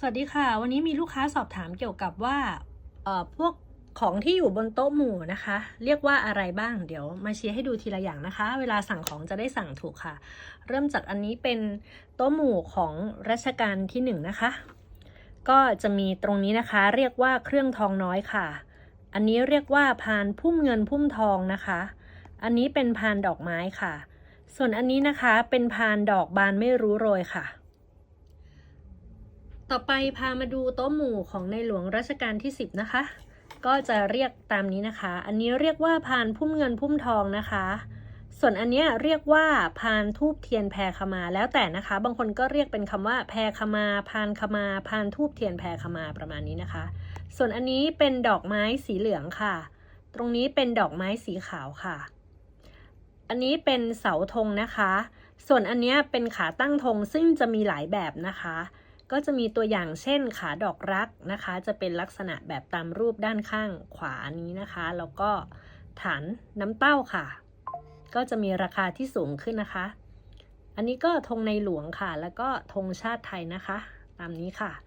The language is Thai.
สวัสดีค่ะ วันนี้มีลูกค้าสอบถามเกี่ยวกับว่าเอ่อพวกของที่อยู่บนโต๊ะหมู่นะคะ เรียกว่าอะไรบ้างเดี๋ยวมาชี้ให้ดูทีละอย่างนะคะ เวลาสั่งของจะได้สั่งถูกค่ะ เริ่มจากอันนี้เป็นโต๊ะหมู่ของรัชกาลที่หนึ่งนะคะ ก็จะมีตรงนี้นะคะ เรียกว่าเครื่องทองน้อยค่ะ อันนี้เรียกว่าพานพุ่มเงินพุ่มทองนะคะ อันนี้เป็นพานดอกไม้ค่ะ ส่วนอันนี้นะคะเป็นพานดอกบานไม่รู้โรยค่ะ ต่อไปพามาดูโต๊ะหมู่ของในหลวงรัชกาลที่ 10 นะคะ ก็จะเรียกตามนี้นะคะ อันนี้เรียกว่าพานพุ่มเงินพุ่มทองนะคะ ส่วนอันนี้เรียกว่าพานทูบเทียนแพรขมาแล้วแต่นะคะ บางคนก็เรียกเป็นคำว่าแพรขมา พานขมา พานทูบเทียนแพรขมาประมาณนี้นะคะ ส่วนอันนี้เป็นดอกไม้สีเหลืองค่ะ ตรงนี้เป็นดอกไม้สีขาวค่ะ อันนี้เป็นเสาธงนะคะ ส่วนอันนี้เป็นขาตั้งธงซึ่งจะมีหลายแบบนะคะ ก็จะมีตัวอย่างเช่นขาดอกรักนะคะ จะเป็นลักษณะแบบตามรูปด้านข้างขวานี้นะคะ แล้วก็ฐานน้ำเต้าค่ะ ก็จะมีราคาที่สูงขึ้นนะคะ อันนี้ก็ธงในหลวงค่ะ แล้วก็ธงชาติไทยนะคะ ตามนี้ค่ะ